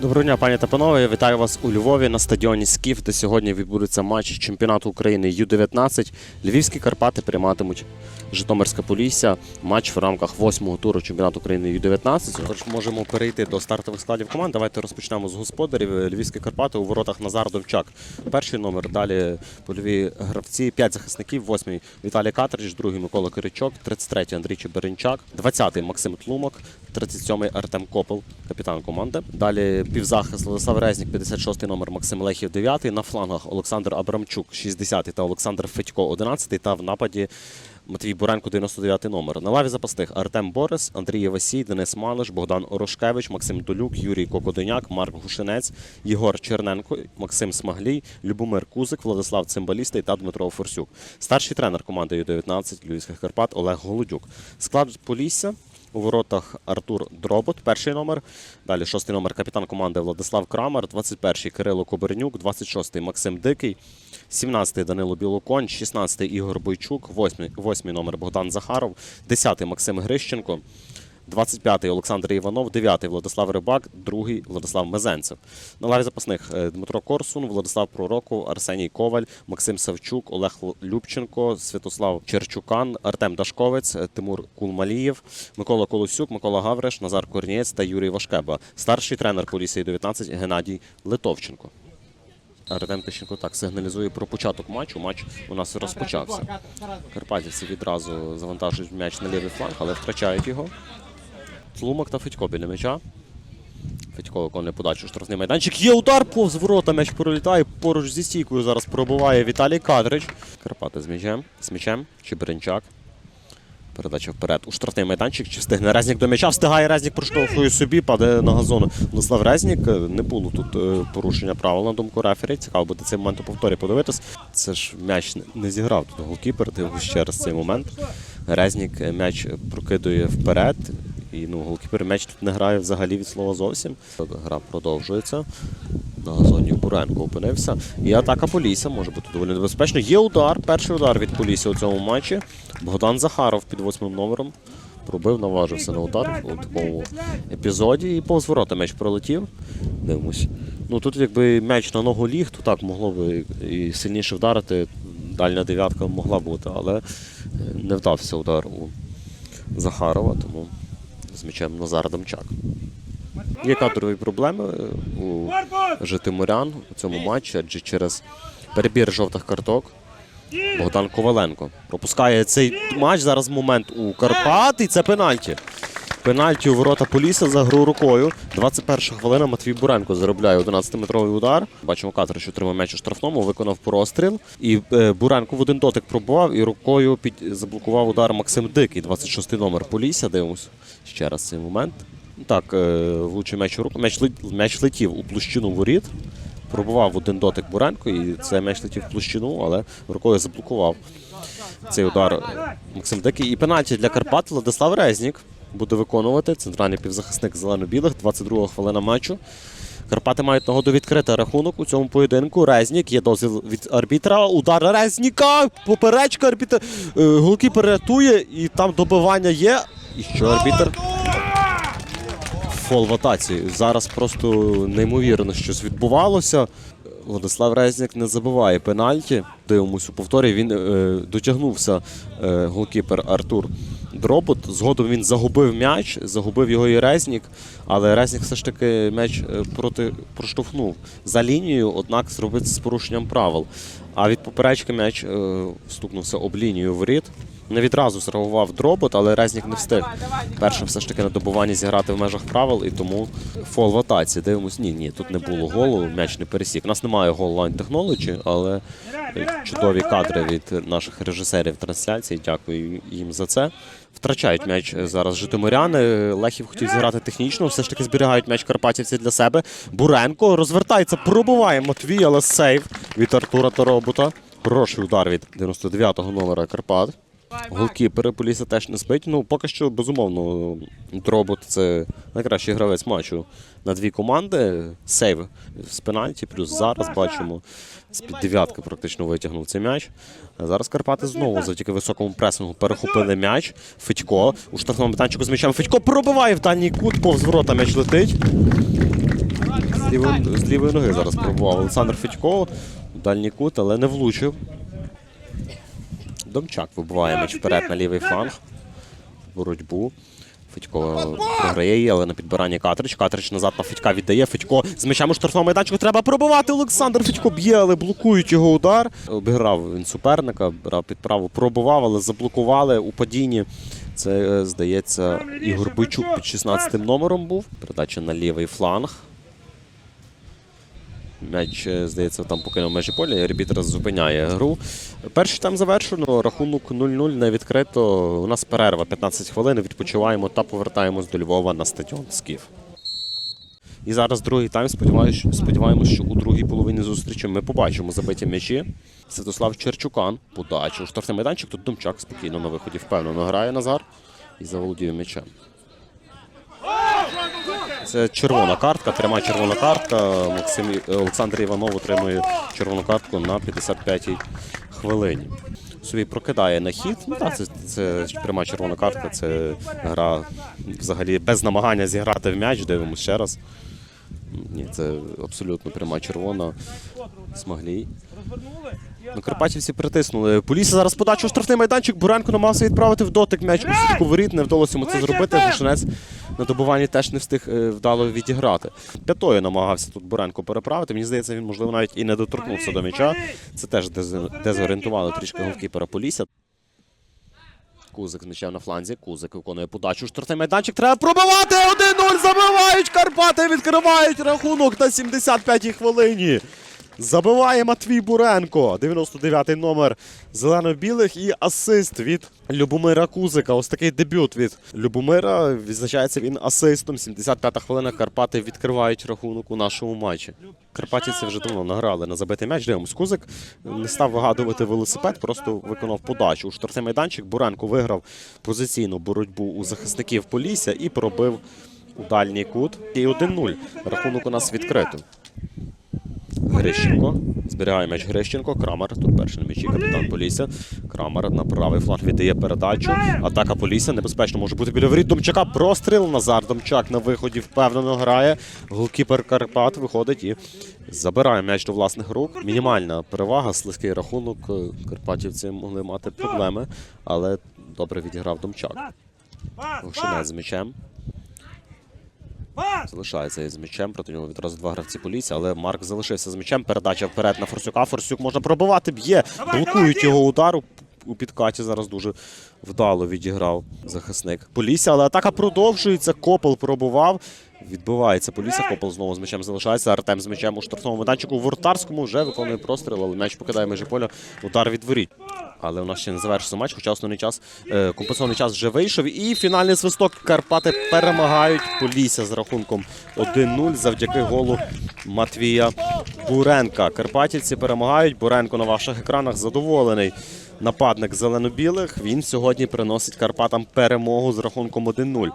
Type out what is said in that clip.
Доброго дня, пані та панове. Я Вітаю вас у Львові на стадіоні Скіф, де сьогодні відбудеться матч чемпіонату України Ю-19. Львівські Карпати прийматимуть Житомирське Полісся. Матч в рамках восьмого туру чемпіонату України Ю-19. Тож можемо перейти до стартових складів команд. Давайте розпочнемо з господарів. Львівські Карпати у воротах Назар Довчак. Перший номер. Далі польові гравці. П'ять захисників. Восьмий Віталій Катрич, другий Микола Киричок, 33-й Андрій Чеберенчак, 20-й Максим Тлумак, 37-й Артем Копел, капітан команди. Далі півзахист Владислав Резнік, 56-й номер Максим Лехів, 9-й. На флангах Олександр Абрамчук, 60-й та Олександр Федько, 11-й. Та в нападі Матвій Буренко, 99-й номер. На лаві запасних Артем Борис, Андрій Євасій, Денис Малиш, Богдан Орошкевич, Максим Долюк, Юрій Кокоденяк, Марк Гушинець, Єгор Черненко, Максим Смаглій, Любомир Кузик, Владислав Цимбалістий та Дмитро Форсюк. Старший тренер команди Ю-19 Львівських Карпат Олег Голодюк. Склад Полісся. У воротах Артур Дробот, перший номер. Далі шостий номер капітан команди Владислав Крамер, 21-й Кирило Кобернюк, 26-й Максим Дикий, 17-й Данило Білоконь, 16-й Ігор Бойчук, 8-й 8-й номер Богдан Захаров, 10-й Максим Грищенко, 25-й Олександр Іванов, 9-й Владислав Рибак, 2-й Владислав Мезенцев. На лаві запасних е, Дмитро Корсун, Владислав Пророков, Арсеній Коваль, Максим Савчук, Олег Любченко, Святослав Черчукан, Артем Дашковець, е, Тимур Кулмалієв, Микола Колосюк, Микола Гавриш, Назар Корнієць та Юрій Вашкеба. Старший тренер Полісії 19 Геннадій Литовченко. Артем Тищенко так сигналізує про початок матчу. Матч у нас розпочався. Карпатівці відразу завантажують м'яч на лівий фланг, але втрачають його. Тлумак та Федько біля м'яча. Федько виконує подачу штрафний майданчик. Є удар повз ворота. М'яч пролітає поруч зі стійкою. Зараз пробиває Віталій Кадрич. Карпати з м'ячем. З м'ячем. Чеберенчак. Передача вперед. У штрафний майданчик. Чи встигне Резнік до м'яча? Встигає Резнік, проштовхує собі, падає на газон. Владислав Резнік. Не було тут е, порушення правил на думку рефері. Цікаво буде цей момент у повторі подивитись. Це ж м'яч не- зіграв тут голкіпер. Дивлюсь ще раз цей момент. Резнік м'яч прокидує вперед. І ну, голкіпер м'яч тут не грає взагалі від слова зовсім. Гра продовжується. На газоні Буренко опинився. І атака Полісся може бути доволі небезпечно. Є удар. Перший удар від Полісся у цьому матчі. Богдан Захаров під восьмим номером. Пробив, наважився на удар у такому епізоді. І повз ворота м'яч пролетів. Дивимось. Ну тут якби м'яч на ногу ліг, то так могло би і сильніше вдарити. Дальня дев'ятка могла бути, але е, не вдався удар у Захарова, тому з м'ячем Назар Дамчак. Є кадрові проблеми е, у Житимирян у цьому матчі, адже через перебір жовтих карток Богдан Коваленко пропускає цей матч. Зараз момент у Карпат, і це пенальті. Пенальті у ворота Полісся за гру рукою. 21 хвилина Матвій Буренко заробляє 11-метровий удар. Бачимо кадр, що тримав м'яч у штрафному, виконав простріл. І е, Буренко в один дотик пробував і рукою під заблокував удар Максим Дикий, 26-й номер Полісся. Дивимось ще раз цей момент. Так, е, влучив м'яч у руку. М'яч, м'яч летів у площину воріт. Пробував один дотик Буренко, і цей м'яч летів в площину, але рукою заблокував цей удар Максим Дикий. І пенальті для Карпат Владислав Резнік буде виконувати. Центральний півзахисник зелено-білих, 22-го хвилина матчу. Карпати мають нагоду відкрити рахунок у цьому поєдинку. Резнік є дозвіл від арбітра. Удар Резніка. Поперечка арбітр. е, Голкіпер рятує, і там добивання є. І що арбітр? Фол в атаці. Зараз просто неймовірно щось відбувалося. Владислав Резнік не забиває пенальті. Дивимось у повторі. Він е, дотягнувся е, голкіпер Артур Дробот. Згодом він загубив м'яч, загубив його і Резнік, але Резнік все ж таки м'яч е, проти проштовхнув за лінією, однак зробив з порушенням правил. А від поперечки м'яч е, стукнувся об лінію воріт. Не відразу зреагував дробот, але Резнік не встиг. Перше все ж таки на добуванні зіграти в межах правил, і тому фол в атаці. Дивимось, ні, ні, тут не було голу, м'яч не пересік. У нас немає гол лайн технологі, але чудові кадри від наших режисерів трансляції. Дякую їм за це. Втрачають м'яч зараз житомиряни. Лехів хотів зіграти технічно, все ж таки зберігають м'яч карпатівці для себе. Буренко розвертається, пробиває Матвій, але сейв від Артура Таробота. Хороший удар від 99-го номера Карпат. Голкіпери Полісся теж не спить. Ну, поки що, безумовно, Дробот це найкращий гравець матчу на дві команди. Сейв з пенальті, плюс зараз бачимо, з-під дев'ятки практично витягнув цей м'яч. А зараз Карпати знову завдяки високому пресингу перехопили м'яч. Федько у штрафному майданчику з м'ячем. Федько пробиває в дальній кут, повз ворота м'яч летить. з лівої, з лівої ноги зараз пробував Олександр Федько. Дальній кут, але не влучив. Домчак вибиває м'яч вперед на лівий фланг. Боротьбу. Федько програє її, але на підбиранні Катрич. Катрич назад на Федька віддає. Федько з м'ячем у штрафному майданчику треба пробивати. Олександр Федько б'є, але блокують його удар. Обіграв він суперника, брав під праву, пробував, але заблокували у падінні. Це, е, здається, Ігор Бойчук під 16 м номером був. Передача на лівий фланг. М'яч, е, здається, там покинув межі поля, і арбітр зупиняє гру. Перший там завершено, рахунок 0-0 не відкрито. У нас перерва 15 хвилин, відпочиваємо та повертаємось до Львова на стадіон Скіф. І зараз другий тайм. Сподіваюсь, сподіваємось, що у другій половині зустрічі ми побачимо забиті м'ячі. Святослав Черчукан, подача у штрафний майданчик. Тут Думчак спокійно на виході впевнено грає Назар і заволодіє м'ячем. Це червона картка, пряма червона картка. Максим Олександр Іванов отримує червону картку на 55-й хвилині. Собі прокидає на хід. Ну так, це, це пряма червона картка, це гра взагалі без намагання зіграти в м'яч. Дивимося ще раз. Ні, це абсолютно пряма червона. Смаглій. Ну, Карпатівці притиснули. Полісся зараз подачу у штрафний майданчик. Буренко намагався відправити в дотик м'яч у сітку воріт. Не вдалося йому це зробити. Гушинець на добуванні теж не встиг е, вдало відіграти. П'ятою намагався тут Буренко переправити. Мені здається, він, можливо, навіть і не доторкнувся до м'яча. Це теж дез- дезорієнтувало трішки голкіпера Полісся. Кузик з на фланзі. Кузик виконує подачу. Штрафний майданчик. Треба пробивати! 1-0! Забивають Карпати! Відкривають рахунок на 75-й хвилині. Забиває Матвій Буренко. 99-й номер зелено-білих і асист від Любомира Кузика. Ось такий дебют від Любомира. Відзначається він асистом. 75-та хвилина. Карпати відкривають рахунок у нашому матчі. Карпатівці вже давно награли на забитий м'яч. Дивимось, Кузик не став вигадувати велосипед, просто виконав подачу. У штрафний майданчик Буренко виграв позиційну боротьбу у захисників Полісся і пробив у дальній кут. І 1-0. Рахунок у нас відкрито. Грищенко. Зберігає м'яч Грищенко. Крамер. Тут перший на м'ячі капітан Полісся. Крамер на правий фланг віддає передачу. Атака Полісся. Небезпечно може бути біля воріт Домчака. Простріл. Назар Домчак на виході впевнено грає. Голкіпер Карпат виходить і забирає м'яч до власних рук. Мінімальна перевага, слизький рахунок. Карпатівці могли мати проблеми, але добре відіграв Домчак. Гошинець з м'ячем. Залишається із м'ячем. Проти нього відразу два гравці поліції, але Марк залишився з м'ячем. Передача вперед на Форсюка. Форсюк можна пробивати, б'є. Блокують його удар. У- У підкаті зараз дуже вдало відіграв захисник Полісся, але атака продовжується. Копол пробував. Відбивається Полісся. Копел знову з м'ячем залишається. Артем з м'ячем у штрафному майданчику. Вортарському вже виконує простріл, але м'яч покидає межі поля. Удар від воріт. Але у нас ще не завершився матч, хоча основний час, е, компенсований час вже вийшов. І фінальний свисток Карпати перемагають Полісся з рахунком 1-0 завдяки голу Матвія Буренка. Карпатівці перемагають. Буренко на ваших екранах задоволений. Нападник зелено-білих. Він сьогодні приносить Карпатам перемогу з рахунком 1-0.